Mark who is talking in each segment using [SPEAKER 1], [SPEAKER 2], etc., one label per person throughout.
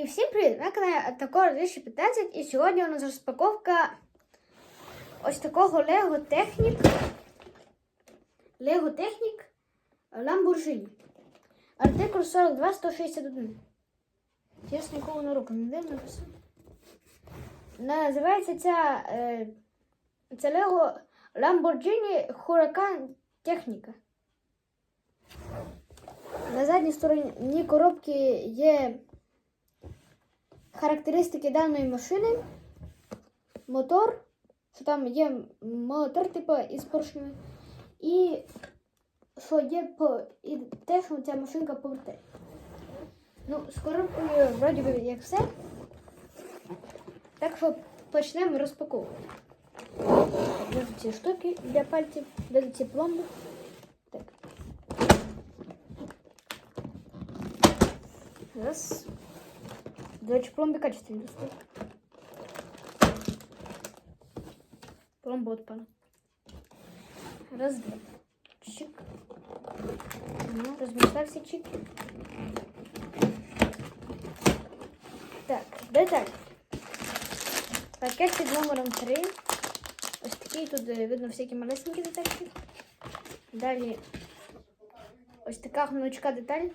[SPEAKER 1] І всім привіт! На каналі Атакор 2015 і сьогодні у нас розпаковка ось такого Lego Technic Lego Technic Lamborghini. Артикул 42 161. Чесно, нікого на руку не дивно написано. Називається ця це Lego Lamborghini Huracan Техніка. На задній стороні коробки є характеристики даної машини, мотор, що там є мотор, типу, із поршнями, і що є по і те, що ця машинка повертає. Ну, з коробкою вроді би як все. Так що почнемо розпаковувати. Так, ці штуки для пальців, де ці пломби. Так. Раз. До речі, пломби качественні достали. Пломба отпала. Раз, два. Чик. Ну, розмістався чик. Так, деталь. Пакет під номером 3. Ось такий тут е, видно всякі малесенькі детальки. Далі ось така гнучка деталь.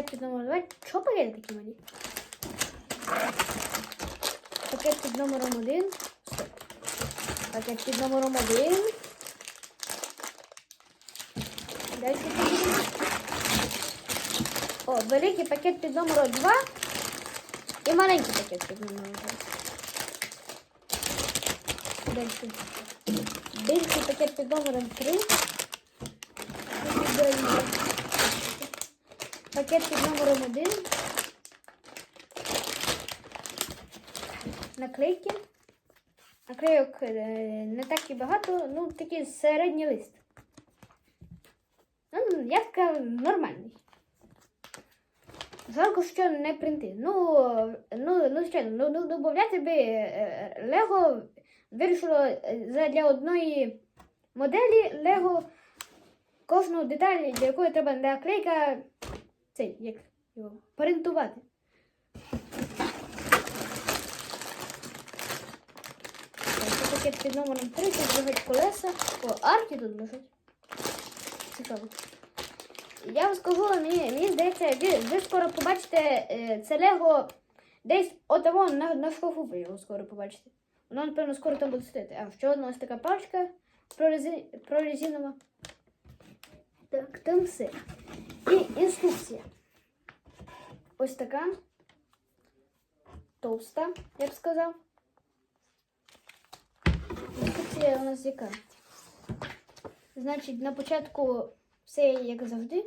[SPEAKER 1] Під номером 2. Чого пакети такі малі? Пакет під номером 1. Пакет під номером 1. Далі. О, великий пакет під номером 2 і маленький пакет під номером 2. Далі. Більший пакет під номером 3. І далі. Пакет під номером 1. Наклейки. Наклейок е, не так і багато, ну такий середній лист. Ну, я така нормальний. Жалко, що не принти. Ну, ну, ну звичайно, ну, ну, додати би е, Лего вирішило е, для одної моделі Лего кожну деталь, для якої треба наклейка цей, як його, парентувати. Це пакет під номером 3, тут лежать колеса. О, арки тут лежать. Цікаво. Я вам скажу, мені, мені здається, ви, ви скоро побачите е, це Лего десь отаво на, на шкафу ви його скоро побачите. Воно, напевно, скоро там буде стояти. А ще одна ось така пачка прорези, прорезинова. Так, там все. І інструкція. Ось така. Товста, я б сказав. Інструкція у нас яка? Значить, на початку все як завжди.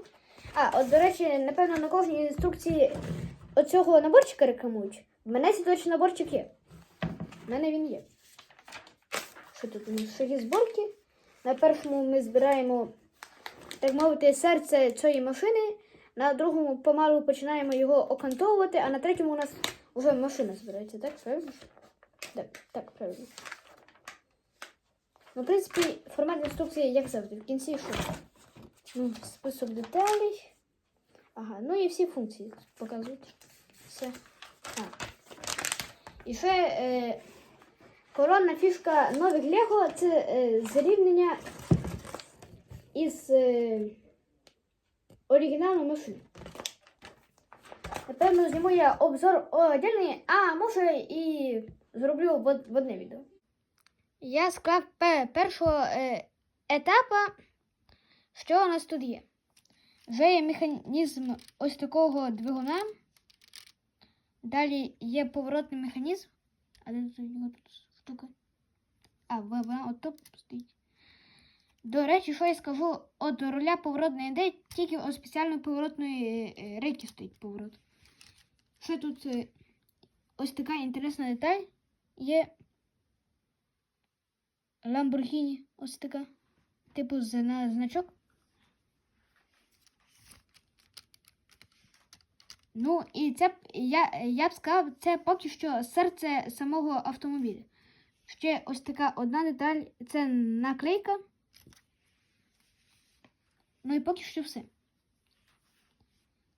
[SPEAKER 1] А, от, до речі, напевно, на кожній інструкції оцього наборчика рекламують. В мене точно наборчик є. В мене він є. Що тут? Шаги зборки. На першому ми збираємо, так мовити, серце цієї машини. На другому помалу починаємо його окантовувати, а на третьому у нас вже машина збирається, так? Правильно? Так, так, правильно. Ну, в принципі, формат інструкції, як завжди, в кінці що? Ну, список деталей. Ага, ну і всі функції показують. Все. А. І ще е, коронна фішка нових Лего це е, зрівняння із е, оригінальною машиною. Напевно, зніму я обзор отдельний, а може і зроблю в, одне відео. Я склав першого е, етапа, що у нас тут є. Вже є механізм ось такого двигуна. Далі є поворотний механізм. А де тут його тут штука? А, вона от тут стоїть. До речі, що я скажу, от руля поворот не йде, тільки у спеціальної поворотної е, рейки стоїть поворот. Ще тут е, ось така інтересна деталь є Lamborghini, ось така. Типу на значок. Ну, і це я, я б сказав, це поки що серце самого автомобіля. Ще ось така одна деталь це наклейка. Ну і поки що все.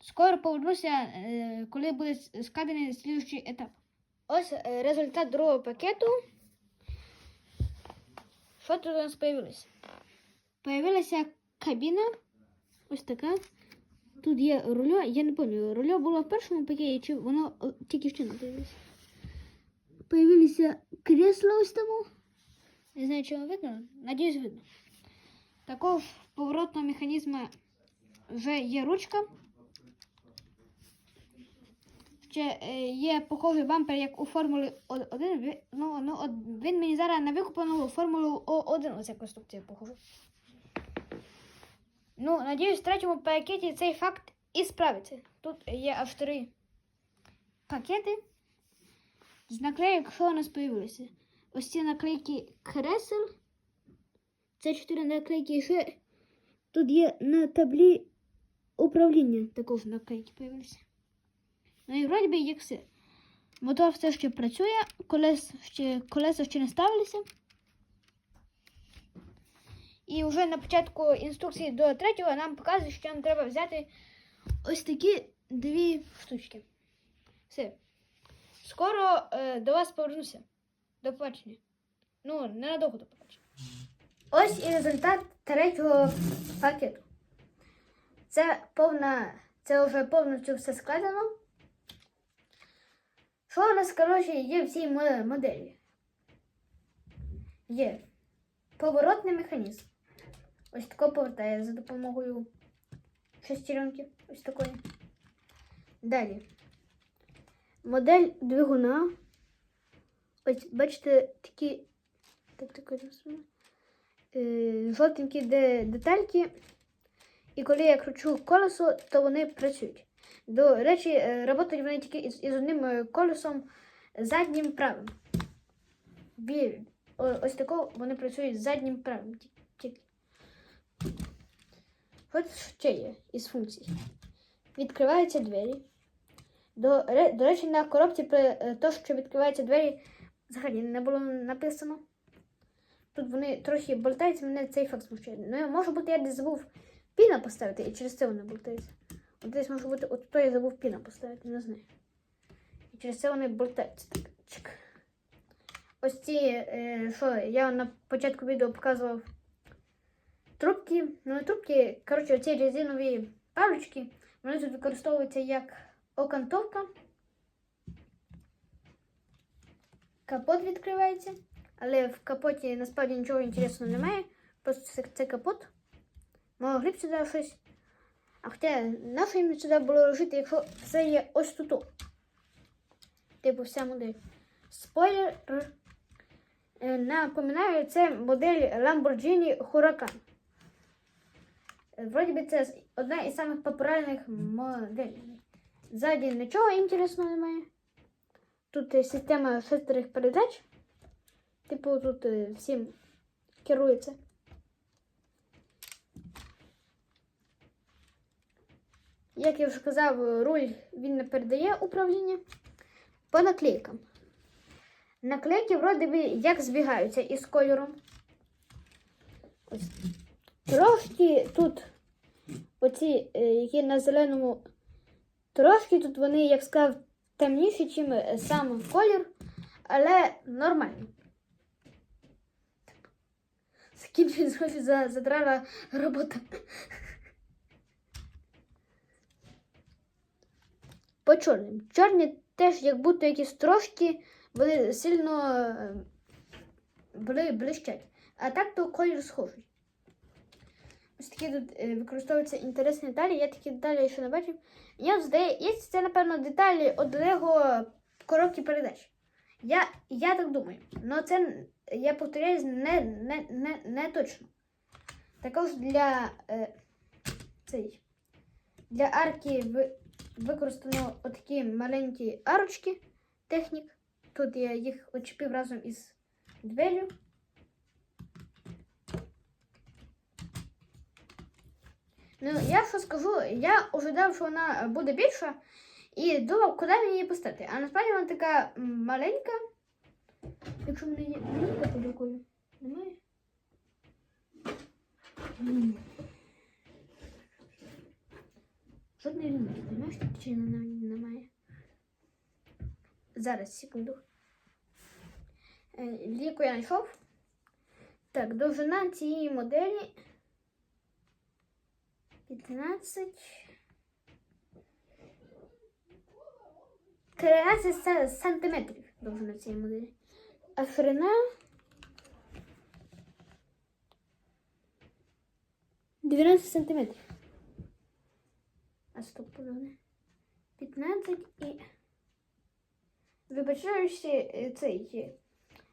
[SPEAKER 1] Скоро повернуся, е, коли буде складений слідчий етап. Ось е, результат другого пакету. Що тут у нас появилось? Появилася кабіна. Ось така. Тут є рульо. Я не пам'ятаю, рульо було в першому пакеті, чи воно тільки ще не появилося. Появилися кресла ось тому. Не знаю, чи вам видно. Надіюсь, видно. Такого поворотного механізму вже є ручка. Ще е, є похожий бампер, як у Формулі 1. Ну, ну, він мені зараз на викуплену Формулу О1 оця конструкція похожа. Ну, надіюсь, в третьому пакеті цей факт і справиться. Тут є аж три пакети. З наклейок, що у нас появилося? Ось ці наклейки кресел. Це чотири наклейки ще. Тут є на таблі управління також наклейки появилися. Ну і вроді би як все. Мотор все ще працює, колес ще, колеса ще не ставилися. І вже на початку інструкції до третього нам показує, що нам треба взяти ось такі дві штучки. Все. Скоро е, до вас повернуся. До побачення. Ну, ненадовго до побачення. Ось і результат третього пакету. Це повна, це вже повністю все складено. Що у нас, коротше, є в цій моделі? Є поворотний механізм. Ось тако повертає за допомогою шестеренки. Ось такої. Далі. Модель двигуна. Ось, бачите, такі. Так, так, е, жовтенькі детальки. І коли я кручу колесо, то вони працюють. До речі, е, працюють вони тільки із, одним е, колесом заднім правим. Ось тако вони працюють заднім правим. ті- Тільки. От ще є із функцій. Відкриваються двері. До, до речі, на коробці про е, те, що відкриваються двері, взагалі не було написано. Тут вони трохи болтаються, мене цей факт смущає. Ну, може бути, я десь забув піна поставити, і через це вони болтаються. От десь може бути, от то я забув піна поставити, не знаю. І через це вони болтаються. Так, чик. Ось ці, е, що я на початку відео показував трубки. Ну, не трубки, коротше, оці резинові палички, вони тут використовуються як окантовка. Капот відкривається, але в капоті насправді нічого інтересного немає. Просто це, капот. Могли б сюди щось. А хоча нащо їм сюди було ложити, якщо все є ось тут. Типу вся модель. Спойлер. Е, Напоминаю, це модель Lamborghini Huracan. Е, Вроді би це одна із самих популярних моделей. Ззаді нічого інтересного немає. Тут система шестерих передач. Типу тут е, всім керується. Як я вже казав, руль він не передає управління по наклейкам. Наклейки вроді би як збігаються із кольором. Ось. Трошки тут оці, е, які на зеленому, трошки тут вони, як сказав, темніші, ніж сам колір, але нормально. Закінчується за задрала робота. По чорним. Чорні теж, як будто якісь трошки вони сильно е, бли, блищать. А так то колір схожий. Ось такі тут е, використовуються інтересні деталі. Я такі деталі ще не бачив. От здається, це, напевно, деталі від Лего коробки передач. Я, я так думаю. Але це, я повторяюсь, не, не, не, не точно. Також для, е, цей, для арки в, використано отакі маленькі арочки технік. Тут я їх очепив разом із дверю. Ну, я що скажу, я ожидав, що вона буде більша, і думав, куди мені її поставити. А насправді вона така маленька. Якщо мене є маленька під рукою, немає. Що жодної лінії, розумієш, тут чи немає. Зараз, секунду. Е, Ліку я знайшов. Так, довжина цієї моделі 15. 13 са- сантиметрів довжина цієї моделі. А ширина 12 сантиметрів. А стоп, подожди. 15 і. Вибачаюся, е, цей. е,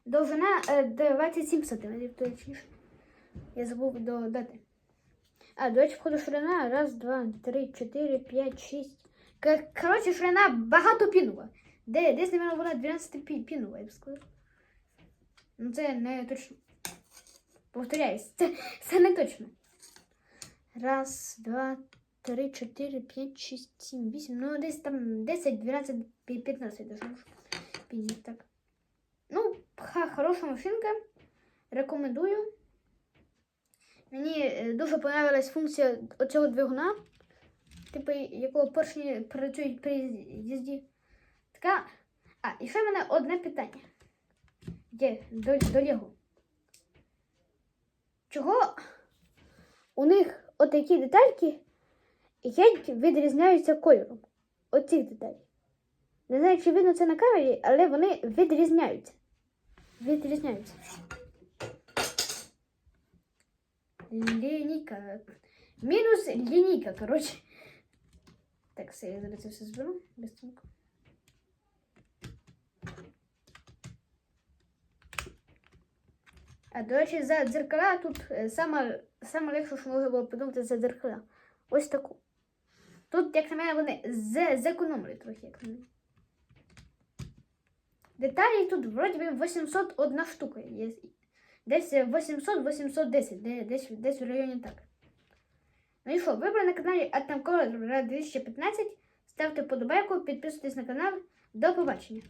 [SPEAKER 1] Довжина е, 27 сантиметрів, точніше. Я забув додати. А, до речі, входу ширина. Раз, два, три, чотири, п'ять, шість. Коротше, ширина багато пінова. Де, десь, напевно, вона 12 пі- пінова, я б сказав. Ну, це не точно. Повторяюсь, це, це не точно. Раз, два, три, чотири, п'ять, шість, сім, вісім. Ну, десь там 10, 12, 15 даже може. Так. Ну, хороша машинка. Рекомендую. Мені е, дуже понравилась функція оцього двигуна, типу, якого поршні працюють при їзді. Така. А, і ще в мене одне питання. Є до, до Лего. Чого у них отакі детальки геть відрізняються кольором? Оці деталі. Не знаю, чи видно це на камері, але вони відрізняються. Відрізняються. Лінійка. Мінус лінійка, коротше. Так, все, я зараз це все зберу. Быстренько. А до речі, за дзеркала тут е, саме, саме легше, що можна було подумати, за дзеркала. Ось таку. Тут, як на мене, вони з- зекономили трохи, як на мене. Деталей тут вроді би 801 штука є. Десь 800-810, де- десь, десь в районі так. Ну і що, ви на каналі Атамкора 2015. Ставте подобайку, підписуйтесь на канал. До побачення.